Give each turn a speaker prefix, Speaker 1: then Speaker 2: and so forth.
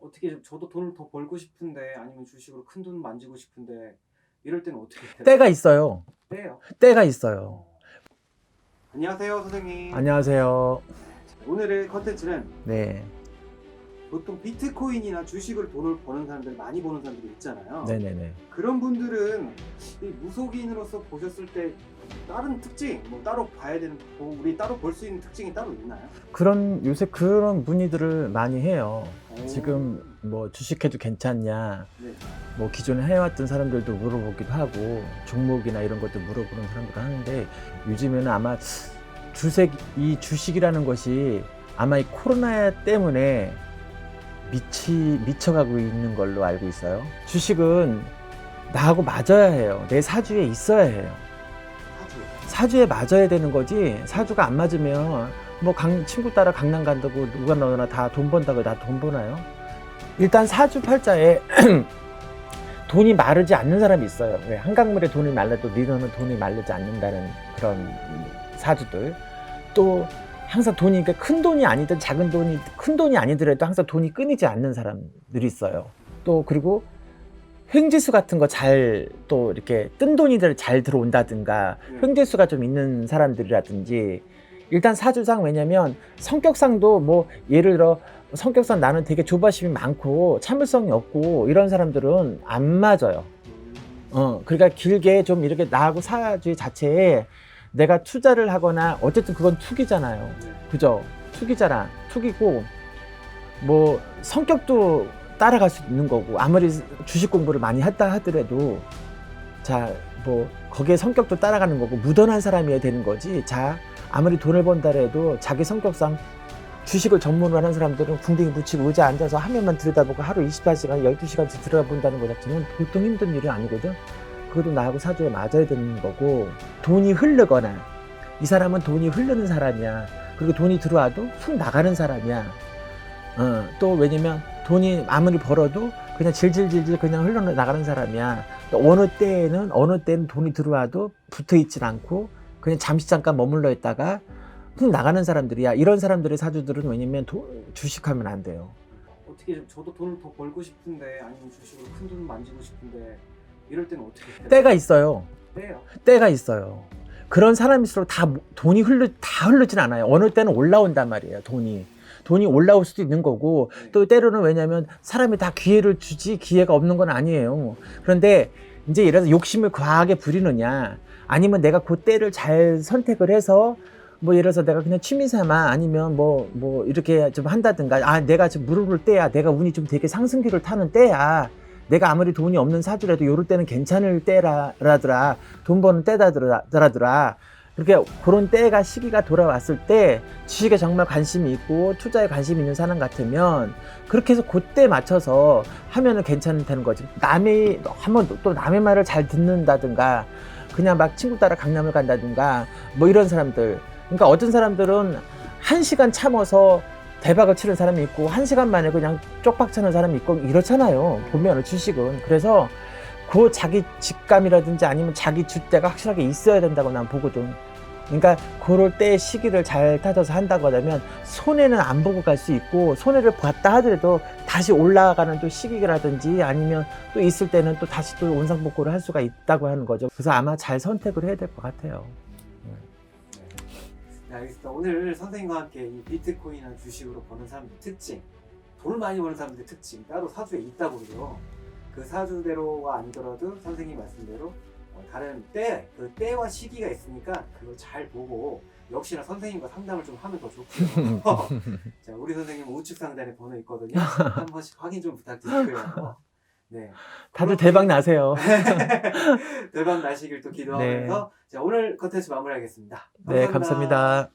Speaker 1: 어떻게 좀 저도 돈을 더 벌고 싶은데 아니면 주식으로 큰 돈 만지고 싶은데 이럴 때는 어떻게 해요?
Speaker 2: 때가 있어요.
Speaker 1: 때요.
Speaker 2: 때가 있어요.
Speaker 1: 안녕하세요 선생님.
Speaker 2: 안녕하세요.
Speaker 1: 오늘의 컨텐츠는
Speaker 2: 네.
Speaker 1: 보통 비트코인이나 주식으로 돈을 버는 사람들 많이 버는 사람들이 있잖아요.
Speaker 2: 네네네.
Speaker 1: 그런 분들은 이 무속인으로서 보셨을 때 다른 특징, 뭐 따로 봐야 되는, 뭐 우리 따로 볼 수 있는 특징이 따로 있나요?
Speaker 2: 그런 요새 그런 문의들을 많이 해요.
Speaker 1: 오.
Speaker 2: 지금 뭐 주식해도 괜찮냐,
Speaker 1: 네.
Speaker 2: 뭐 기존에 해왔던 사람들도 물어보기도 하고 종목이나 이런 것도 물어보는 사람들도 하는데 요즘에는 아마 주색 이 주식이라는 것이 아마 이 코로나 때문에 미치 미쳐가고 있는 걸로 알고 있어요. 주식은 나하고 맞아야 해요. 내 사주에 있어야 해요.
Speaker 1: 사주.
Speaker 2: 사주에 맞아야 되는 거지 사주가 안 맞으면 뭐 강, 친구 따라 강남 간다고 누가 너나 다 돈 번다고 나 돈 버나요? 일단 사주 팔자에 돈이 마르지 않는 사람이 있어요. 왜? 한강물에 돈이 말라도 니너는 돈이 마르지 않는다는 그런 사주들. 또 항상 돈이 그러니까 큰 돈이 아니든 작은 돈이 큰 돈이 아니더라도 항상 돈이 끊이지 않는 사람들이 있어요. 또 그리고 횡재수 같은 거 잘 또 이렇게 뜬 돈이들 잘 들어온다든가
Speaker 1: 네.
Speaker 2: 횡재수가 좀 있는 사람들이라든지 일단 사주상 왜냐면 성격상도 뭐 예를 들어 성격상 나는 되게 조바심이 많고 참을성이 없고 이런 사람들은 안 맞아요.
Speaker 1: 음.
Speaker 2: 어, 그러니까 길게 좀 이렇게 나하고 사주 자체에 내가 투자를 하거나 어쨌든 그건 투기잖아요.
Speaker 1: 네.
Speaker 2: 그죠? 투기잖아. 투기고 뭐 성격도 따라갈 수 있는 거고 아무리 주식 공부를 많이 했다 하더라도 자 뭐 거기에 성격도 따라가는 거고 무던한 사람이어야 되는 거지. 자 아무리 돈을 번다 해도 자기 성격상 주식을 전문으로 하는 사람들은 궁둥이 붙이고 의자 앉아서 화면만 들여다보고 하루 24시간, 12시간씩 들여다본다는 거 자체는 보통 힘든 일이 아니거든. 그것도 나하고 사주에 맞아야 되는 거고 돈이 흐르거나 이 사람은 돈이 흐르는 사람이야. 그리고 돈이 들어와도 훅 나가는 사람이야. 어, 또 왜냐면 돈이 아무리 벌어도 그냥 질질질질 그냥 흘러나가는 사람이야. 또 어느 때에는 어느 때는 돈이 들어와도 붙어 있질 않고 그냥 잠시 잠깐 머물러 있다가 훅 나가는 사람들이야. 이런 사람들의 사주들은 왜냐면 도- 주식하면 안 돼요.
Speaker 1: 어떻게 좀 저도 돈을 더 벌고 싶은데 아니면 주식으로 큰 돈 만지고 싶은데 이럴 때는 어떻게 해요?
Speaker 2: 때가 있어요.
Speaker 1: 때요.
Speaker 2: 때가 있어요. 그런 사람일수록 다 돈이 흘러 다 흐르진 않아요. 어느 때는 올라온단 말이에요. 돈이 돈이 올라올 수도 있는 거고
Speaker 1: 네.
Speaker 2: 또 때로는 왜냐하면 사람이 다 기회를 주지 기회가 없는 건 아니에요. 그런데 이제 예를 들어서 욕심을 과하게 부리느냐 아니면 내가 그 때를 잘 선택을 해서 뭐 예를 들어서 내가 그냥 취미 삼아 아니면 뭐 뭐 이렇게 좀 한다든가 아 내가 지금 무릎을 때야 내가 운이 좀 되게 상승기를 타는 때야 내가 아무리 돈이 없는 사주라도 요럴 때는 괜찮을 때라더라. 돈 버는 때다더라더라. 그렇게 그런 때가 시기가 돌아왔을 때 주식에 정말 관심이 있고 투자에 관심이 있는 사람 같으면 그렇게 해서 그때 맞춰서 하면은 괜찮다는 거지. 남의 한번 또 남의 말을 잘 듣는다든가 그냥 막 친구 따라 강남을 간다든가 뭐 이런 사람들. 그러니까 어떤 사람들은 한 시간 참아서 대박을 치는 사람이 있고 한 시간 만에 그냥 쪽박 차는 사람이 있고 이렇잖아요. 보면은 주식은. 그래서 그 자기 직감이라든지 아니면 자기 주대가 확실하게 있어야 된다고 난 보거든. 그러니까 그럴 때 시기를 잘 타져서 한다고 하면 손해는 안 보고 갈 수 있고 손해를 봤다 하더라도 다시 올라가는 또 시기라든지 아니면 또 있을 때는 또 다시 또 원상복구를 할 수가 있다고 하는 거죠. 그래서 아마 잘 선택을 해야 될 것 같아요
Speaker 1: 네, 알겠습니다. 오늘 선생님과 함께 이 비트코인이나 주식으로 버는 사람들 특징, 돈을 많이 버는 사람들의 특징 따로 사주에 있다고 그래요. 그 사주대로가 아니더라도 선생님 말씀대로 어, 다른 때, 그 때와 시기가 있으니까 그걸 잘 보고 역시나 선생님과 상담을 좀 하면 더 좋고요. 자, 우리 선생님 우측 상단에 번호 있거든요. 한 번씩 확인 좀 부탁드리고요. 네.
Speaker 2: 다들 대박 나세요
Speaker 1: 대박 나시길 또 기도하면서 자 오늘 컨텐츠 마무리하겠습니다.
Speaker 2: 네 감사합니다.